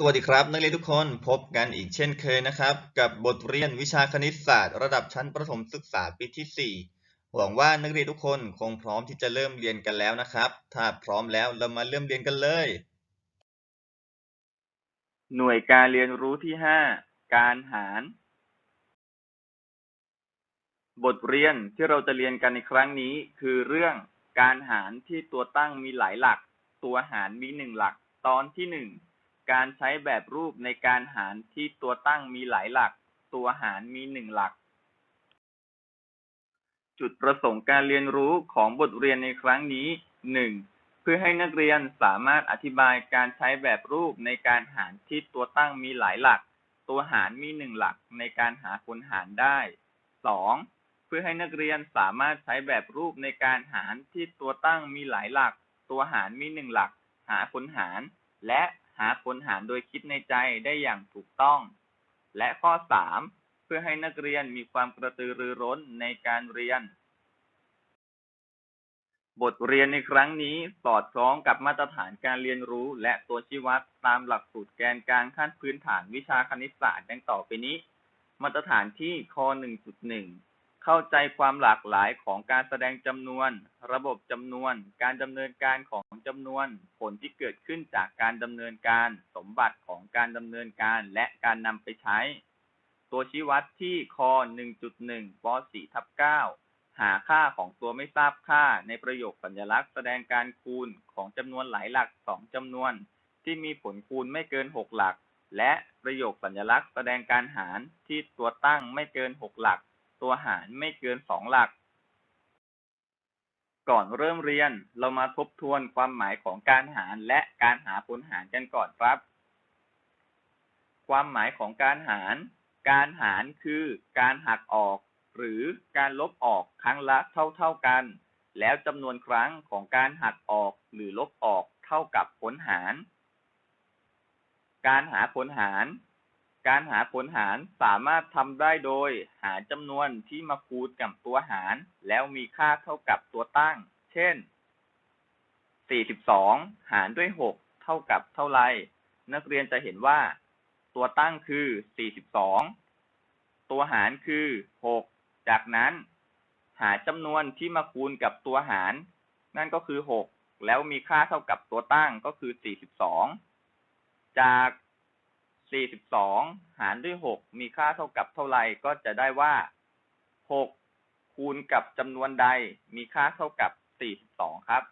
สวัสดีครับ นักเรียนทุกคนพบกันอีกเช่นเคยนะครับ กับบทเรียนวิชาคณิตศาสตร์ ระดับชั้นประถมศึกษาปีที่ 4 หวังว่านักเรียนทุกคนคงพร้อมที่จะเริ่มเรียนกันแล้วนะครับ ถ้าพร้อมแล้วเรามาเริ่มเรียนกันเลย หน่วยการเรียนรู้ที่ห้าการหาร บทเรียนที่เราจะเรียนกันในครั้งนี้ คือเรื่องการหารที่ตัวตั้งมีหลายหลัก ตัวหารมีหนึ่งหลัก ตอนที่หนึ่ง การใช้แบบรูปในการหารที่ตัวตั้งมีหลายหลัก ตัวหารมีหนึ่งหลัก จุดประสงค์การเรียนรู้ของบทเรียนในครั้งนี้หนึ่งเพื่อให้นักเรียนสามารถอธิบายการใช้แบบรูปในการหารที่ตัวตั้งมีหลายหลัก ตัวหารมีหนึ่งหลักในการหาผลหารได้สองเพื่อให้นักเรียนสามารถใช้แบบรูปในการหารที่ตัวตั้งมีหลายหลัก ตัวหารมีหนึ่งหลัก หาผลหาร และ หาผลหารโดยคิดในใจได้อย่างถูกต้อง และข้อสามเพื่อให้นักเรียนมีความกระตือรือร้นในการเรียน บทเรียนในครั้งนี้สอดคล้องกับมาตรฐานการเรียนรู้ และตัวชี้วัดตามหลักสูตรแกนกลางขั้นพื้นฐานวิชาคณิตศาสตร์ดังต่อไปนี้ มาตรฐานที่ข้อ1.1 เข้าใจความหลากหลายของการแสดงจำนวน ระบบจำนวน การดำเนินการของจำนวน ผลที่เกิดขึ้นจากการดำเนินการ สมบัติของการดำเนินการ และการนำไปใช้ ตัวชี้วัดที่ข้อ1.1ป .4 ทับ9หาค่าของตัวไม่ทราบค่า ในประโยคสัญลักษณ์แสดงการคูณของจำนวนหลายหลักสองจำนวน ที่มีผลคูณไม่เกิน 6 หลัก และประโยคสัญลักษณ์แสดงการหารที่ตัวตั้งไม่เกิน 6 หลัก ตัวหารไม่เกิน2หลัก ก่อนเริ่มเรียนเรามาทบทวนความหมายของการหารและการหาผลหารกันก่อนครับ ความหมายของการหาร การหารคือการหักออก หรือการลบออกครั้งละเท่า ๆกัน แล้วจำนวนครั้งของการหักออกหรือลบออกเท่ากับผลหาร การหาผลหาร การหาผลหารสามารถทำได้โดย หาจำนวนที่มาคูณกับตัวหาร แล้วมีค่าเท่ากับตัวตั้ง เช่น 42 หารด้วย 6 เท่ากับเท่าไร นักเรียนจะเห็นว่า ตัวตั้งคือ 42 ตัวหารคือ 6 จากนั้น หาจำนวนที่มาคูณกับตัวหาร นั่นก็คือ 6 แล้วมีค่าเท่ากับตัวตั้งก็คือ 42 จาก 42หารด้วย6มีค่าเท่ากับเท่าไรก็จะได้ว่า6คูณกับจำนวนใดมีค่าเท่ากับ42ครับ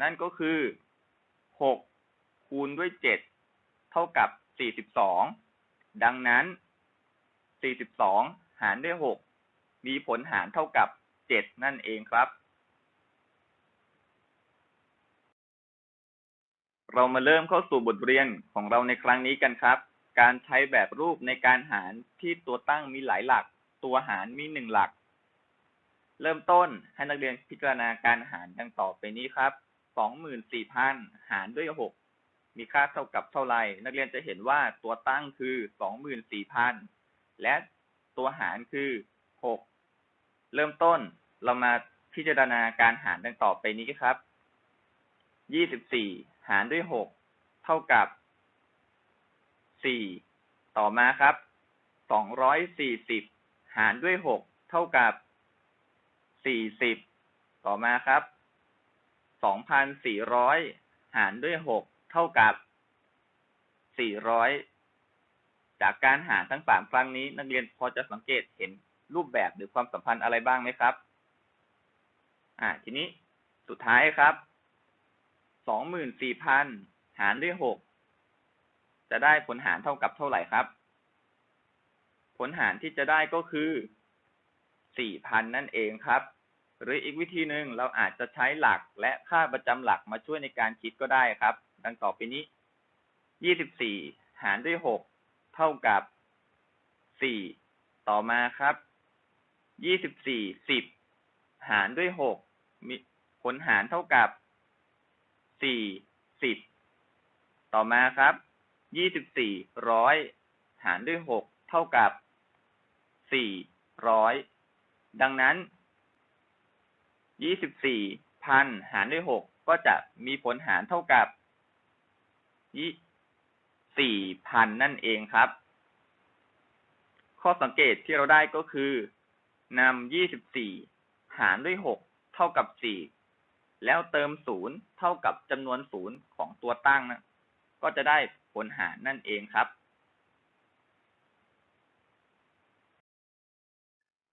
นั่นก็คือ6คูณด้วย7เท่ากับ42ดังนั้น42หารด้วย6มีผลหารเท่ากับ7นั่นเองครับ เรามาเริ่มเข้าสู่บทเรียนของเราในครั้งนี้กันครับ การใช้แบบรูปในการหารที่ตัวตั้งมีหลายหลัก ตัวหารมีหนึ่งหลัก เริ่มต้นให้นักเรียนพิจารณาการหารดังต่อไปนี้ครับ 24,000 หารด้วย 6 มีค่าเท่ากับเท่าไรนักเรียนจะเห็นว่าตัวตั้งคือ 24,000 และตัวหารคือ 6 เริ่มต้นเรามาพิจารณาการหารดังต่อไปนี้ครับ 24 หารด้วย6เท่ากับ4ต่อมาครับ240หารด้วย6เท่ากับ40ต่อมาครับ2,400หารด้วย6เท่ากับ400จากการหารทั้งสามครั้งนี้ นักเรียนพอจะสังเกตเห็นรูปแบบหรือความสัมพันธ์อะไรบ้างไหมครับ อ่า ทีนี้สุดท้ายครับ 24,000หารด้วย6จะได้ผลหารเท่ากับเท่าไหร่ครับ ผลหารที่จะได้ก็คือ4,000นั่นเองครับ หรืออีกวิธีหนึ่งเราอาจจะใช้หลักและค่าประจำหลักมาช่วยในการคิดก็ได้ครับ ดังต่อไปนี้24หารด้วย6เท่ากับ4ต่อมาครับ24 10หารด้วย6มีผลหารเท่ากับ 4 10ต่อมาครับ24ร้อยหารด้วย6เท่ากับ4ร้อยดังนั้น24พันหารด้วย6ก็จะมีผลหารเท่ากับยี่สี่พันนั่นเองครับ ข้อสังเกตที่เราได้ก็คือนำยี่สิบสี่หารด้วยหกเท่ากับสี่ แล้วเติมศูนย์เท่ากับจำนวนศูนย์ของตัวตั้งนะก็จะได้ผลหารนั่นเองครับ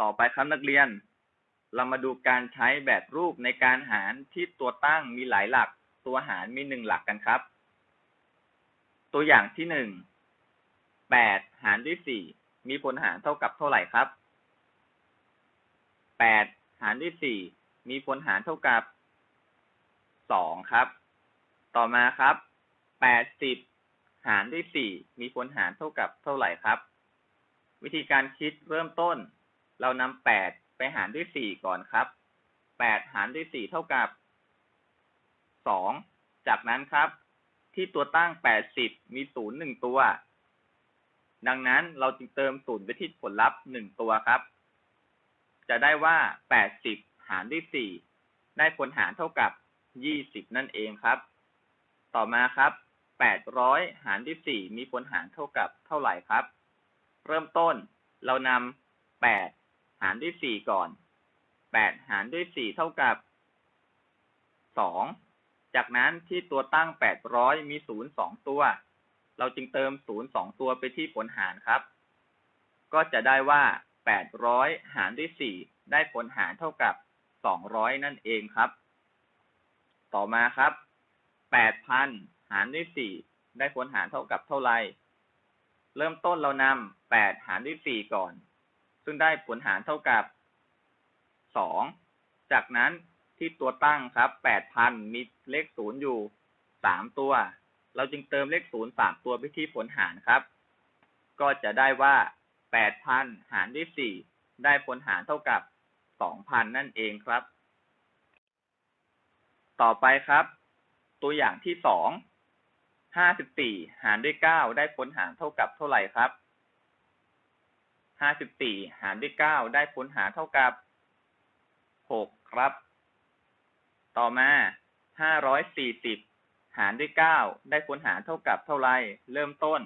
ต่อไปครับนักเรียน เรามาดูการใช้แบบรูปในการหารที่ตัวตั้งมีหลายหลัก ตัวหารมีหนึ่งหลักกันครับ ตัวอย่างที่หนึ่งแปดหารด้วยสี่มีผลหารเท่ากับเท่าไหร่ครับแปดหารด้วยสี่มีผลหารเท่ากับ สองครับ ต่อมาครับแปดสิบหารด้วยสี่มีผลหารเท่ากับเท่าไหร่ครับ วิธีการคิดเริ่มต้น เรานำแปดไปหารด้วยสี่ก่อนครับแปดหารด้วยสี่เท่ากับสองจากนั้นครับ ที่ตัวตั้งแปดสิบมีศูนย์หนึ่งตัว ดังนั้นเราจึงเติมศูนย์ไปที่ผลลัพธ์หนึ่งตัวครับ จะได้ว่าแปดสิบหารด้วยสี่ได้ผลหารเท่ากับ ยี่สิบนั่นเองครับ ต่อมาครับแปดร้อยหารด้วยสี่มีผลหารเท่ากับเท่าไหร่ครับ เริ่มต้นเรานำแปดหารด้วยสี่ก่อนแปดหารด้วยสี่เท่ากับสองจากนั้นที่ตัวตั้งแปดร้อยมีศูนย์สองตัว เราจึงเติมศูนย์สองตัวไปที่ผลหารครับ ก็จะได้ว่าแปดร้อยหารด้วยสี่ได้ผลหารเท่ากับสองร้อยนั่นเองครับ ต่อมาครับแปดพันหารด้วยสี่ได้ผลหารเท่ากับเท่าไหร่เริ่มต้นเรานำแปดหารด้วยสี่ก่อน ซึ่งได้ผลหารเท่ากับสองจากนั้นที่ตัวตั้งครับแปดพันมีเลขศูนย์อยู่สามตัว เราจึงเติมเลขศูนย์สามตัวไปที่ผลหารครับ ก็จะได้ว่าแปดพันหารด้วยสี่ได้ผลหารเท่ากับสองพันนั่นเองครับ ต่อไปครับ ตัวอย่างที่สองห้าสิบสี่หารด้วยเก้าได้ผลหารเท่ากับเท่าไหร่ครับห้าสิบสี่หารด้วยเก้าได้ผลหารเท่ากับหกครับ ต่อมาห้าร้อยสี่สิบหารด้วยเก้าได้ผลหารเท่ากับเท่าไหร่เริ่มต้น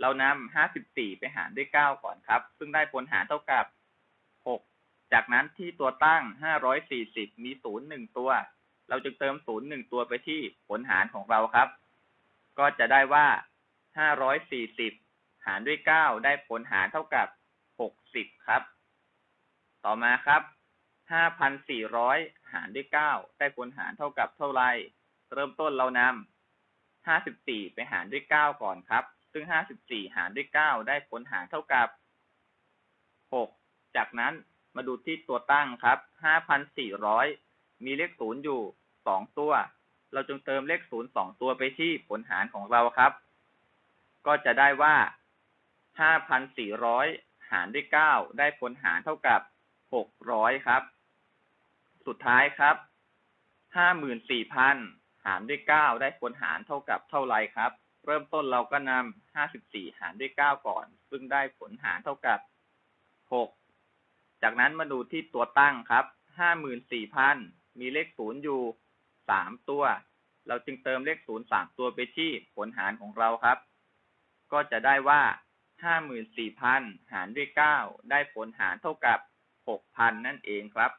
เรานำห้าสิบสี่ไปหารด้วยเก้าก่อนครับ ซึ่งได้ผลหารเท่ากับหกจากนั้นที่ตัวตั้งห้าร้อยสี่สิบมีศูนย์หนึ่งตัว เราจึงเติมศูนย์หนึ่งตัวไปที่ผลหารของเราครับ ก็จะได้ว่าห้าร้อยสี่สิบหารด้วยเก้าได้ผลหารเท่ากับหกสิบครับ ต่อมาครับห้าพันสี่ร้อยหารด้วยเก้าได้ผลหารเท่ากับเท่าไหร่เริ่มต้นเรานำห้าสิบสี่ไปหารด้วยเก้าก่อนครับ ซึ่งห้าสิบสี่หารด้วยเก้าได้ผลหารเท่ากับหกจากนั้นมาดูที่ตัวตั้งครับห้าพันสี่ร้อย มีเลขศูนย์อยู่สองตัว เราจึงเติมเลขศูนย์สองตัวไปที่ผลหารของเราครับ ก็จะได้ว่าห้าพันสี่ร้อยหารด้วยเก้าได้ผลหารเท่ากับหกร้อยครับ สุดท้ายครับห้าหมื่นสี่พันหารด้วยเก้าได้ผลหารเท่ากับเท่าไรครับ เริ่มต้นเราก็นำห้าสิบสี่หารด้วยเก้าก่อน ซึ่งได้ผลหารเท่ากับหกจากนั้นมาดูที่ตัวตั้งครับห้าหมื่นสี่พัน มีเลขศูนย์อยู่สามตัว เราจึงเติมเลขศูนย์สามตัวไปที่ผลหารของเราครับ ก็จะได้ว่าห้าหมื่นสี่พันหารด้วยเก้าได้ผลหารเท่ากับหกพันนั่นเองครับ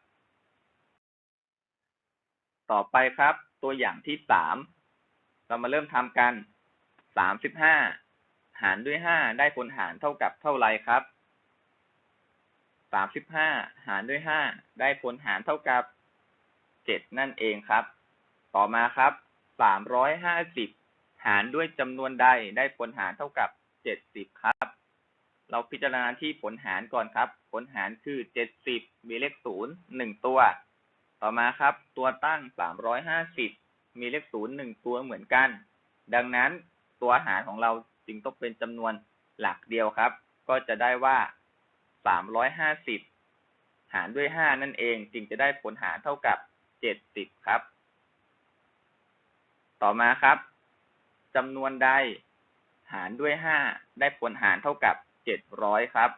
ต่อไปครับ ตัวอย่างที่สามเรามาเริ่มทำกันสามสิบห้าหารด้วยห้าได้ผลหารเท่ากับเท่าไรครับสามสิบห้าหารด้วยห้าได้ผลหารเท่ากับ เจ็ดนั่นเองครับ ต่อมาครับสามร้อยห้าสิบหารด้วยจำนวนใดได้ผลหารเท่ากับเจ็ดสิบครับ เราพิจารณาที่ผลหารก่อนครับ ผลหารคือเจ็ดสิบมีเลขศูนย์หนึ่งตัว ต่อมาครับ ตัวตั้งสามร้อยห้าสิบมีเลขศูนย์หนึ่งตัวเหมือนกัน ดังนั้นตัวหารของเราจึงต้องเป็นจำนวนหลักเดียวครับ ก็จะได้ว่าสามร้อยห้าสิบหารด้วยห้านั่นเองจึงจะได้ผลหารเท่ากับ เจ็ดสิบครับ ต่อมาครับจำนวนใดหารด้วยห้าได้ผลหารเท่ากับเจ็ดร้อยครับ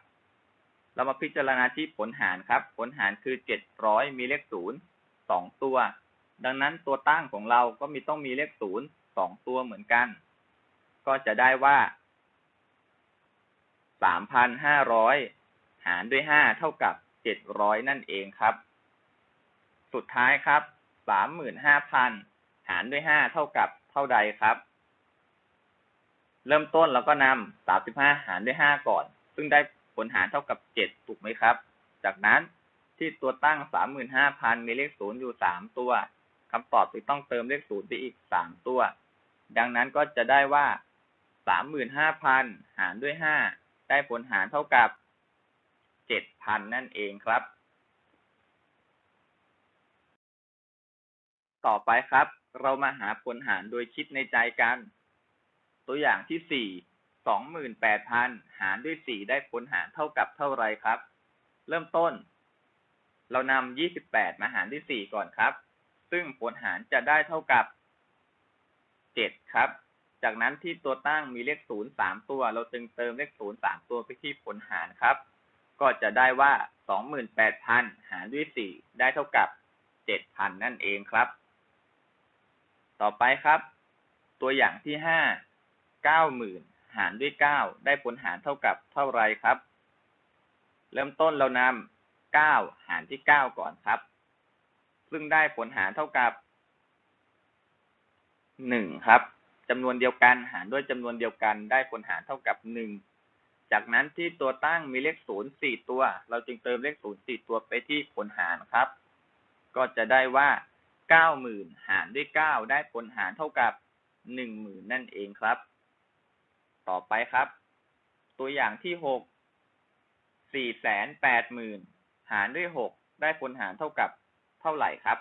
เรามาพิจารณาที่ผลหารครับ ผลหารคือเจ็ดร้อยมีเลขศูนย์สองตัว ดังนั้นตัวตั้งของเราก็มีต้องมีเลขศูนย์สองตัวเหมือนกัน ก็จะได้ว่าสามพันห้าร้อยหารด้วยห้าเท่ากับเจ็ดร้อยนั่นเองครับ สุดท้ายครับสามหมื่นห้าพันหารด้วยห้าเท่ากับเท่าใดครับ เริ่มต้นเราก็นำสามสิบห้าหารด้วยห้าก่อน ซึ่งได้ผลหารเท่ากับเจ็ดถูกไหมครับ จากนั้นที่ตัวตั้งสามหมื่นห้าพันมีเลขศูนย์อยู่สามตัวคำตอบจะต้องเติมเลขศูนย์ไปอีกสามตัว ดังนั้นก็จะได้ว่าสามหมื่นห้าพันหารด้วยห้าได้ผลหารเท่ากับเจ็ดพันนั่นเองครับ ต่อไปครับ เรามาหาผลหารโดยคิดในใจกัน ตัวอย่างที่สี่สองหมื่นแปดพันหารด้วยสี่ได้ผลหารเท่ากับเท่าไรครับ เริ่มต้น เรานำยี่สิบแปดมาหารด้วยสี่ก่อนครับ ซึ่งผลหารจะได้เท่ากับเจ็ดครับ จากนั้นที่ตัวตั้งมีเลขศูนย์สามตัว เราจึงเติมเลขศูนย์สามตัวไปที่ผลหารครับ ก็จะได้ว่าสองหมื่นแปดพันหารด้วยสี่ได้เท่ากับเจ็ดพันนั่นเองครับ ต่อไปครับ ตัวอย่างที่ห้าเก้าหมื่นหารด้วยเก้าได้ผลหารเท่ากับเท่าไรครับ เริ่มต้นเรานำเก้าหารที่เก้าก่อนครับ ซึ่งได้ผลหารเท่ากับหนึ่งครับจำนวนเดียวกันหารด้วยจำนวนเดียวกันได้ผลหารเท่ากับหนึ่งจากนั้นที่ตัวตั้งมีเลขศูนย์สี่ตัว เราจึงเติมเลขศูนย์สี่ตัวไปที่ผลหารครับ ก็จะได้ว่า เก้าหมื่นหารด้วยเก้าได้ผลหารเท่ากับหนึ่งหมื่นนั่นเองครับ ต่อไปครับ ตัวอย่างที่หกสี่แสนแปดหมื่นหารด้วยหกได้ผลหารเท่ากับเท่าไหร่ครับ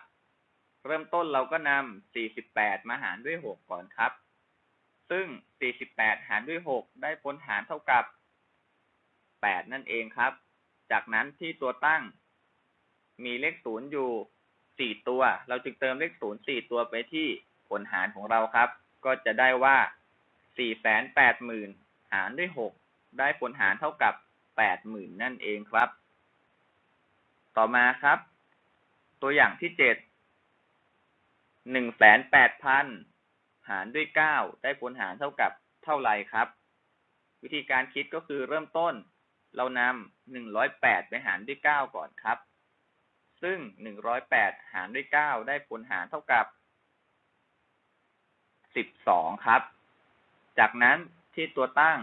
เริ่มต้นเราก็นำสี่สิบแปดมาหารด้วยหกก่อนครับ ซึ่งสี่สิบแปดหารด้วยหกได้ผลหารเท่ากับแปดนั่นเองครับ จากนั้นที่ตัวตั้งมีเลขศูนย์อยู่ สี่ตัว เราจึงเติมเลขศูนย์สี่ตัวไปที่ผลหารของเราครับ ก็จะได้ว่าสี่แสนแปดหมื่นหารด้วยหกได้ผลหารเท่ากับแปดหมื่นนั่นเองครับ ต่อมาครับ ตัวอย่างที่เจ็ดหนึ่งแสนแปดพันหารด้วยเก้าได้ผลหารเท่ากับเท่าไรครับ วิธีการคิดก็คือเริ่มต้น เรานำหนึ่งร้อยแปดไปหารด้วยเก้าก่อนครับ ซึ่งหนึ่งร้อยแปดหารด้วยเก้าได้ผลหารเท่ากับสิบสองครับ จากนั้นที่ตัวตั้ง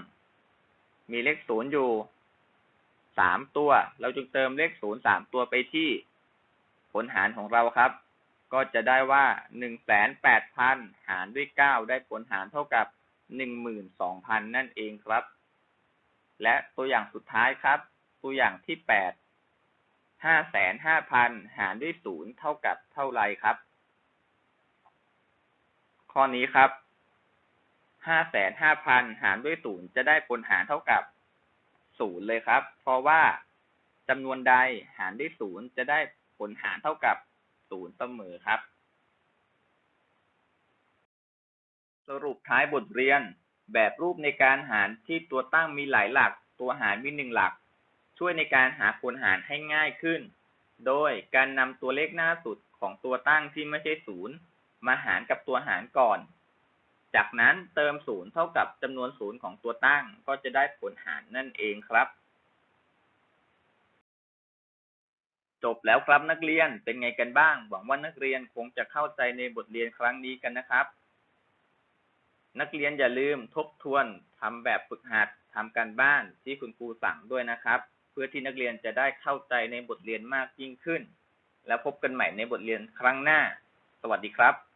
มีเลขศูนย์อยู่สามตัว เราจึงเติมเลขศูนย์สามตัวไปที่ผลหารของเราครับ ก็จะได้ว่าหนึ่งแสนแปดพันหารด้วยเก้าได้ผลหารเท่ากับหนึ่งหมื่นสองพันนั่นเองครับ และตัวอย่างสุดท้ายครับ ตัวอย่างที่แปด ห้าแสนห้าพันหารด้วยศูนย์เท่ากับเท่าไรครับ ข้อนี้ครับห้าแสนห้าพันหารด้วยศูนย์จะได้ผลหารเท่ากับศูนย์เลยครับ เพราะว่าจำนวนใดหารด้วยศูนย์จะได้ผลหารเท่ากับศูนย์เสมอครับ สรุปท้ายบทเรียนแบบรูปในการหารที่ตัวตั้งมีหลายหลัก ตัวหารมีหนึ่งหลัก ช่วยในการหาผลหารให้ง่ายขึ้น โดยการนำตัวเลขหน้าสุดของตัวตั้งที่ไม่ใช่ศูนย์มาหารกับตัวหารก่อน จากนั้นเติมศูนย์เท่ากับจำนวนศูนย์ของตัวตั้งก็จะได้ผลหารนั่นเองครับ จบแล้วครับนักเรียนเป็นไงกันบ้าง หวังว่านักเรียนคงจะเข้าใจในบทเรียนครั้งนี้กันนะครับ นักเรียนอย่าลืมทบทวนทำแบบฝึกหัดทำการบ้านที่คุณครูสั่งด้วยนะครับ เพื่อที่นักเรียนจะได้เข้าใจในบทเรียนมากยิ่งขึ้น แล้วพบกันใหม่ในบทเรียนครั้งหน้า สวัสดีครับ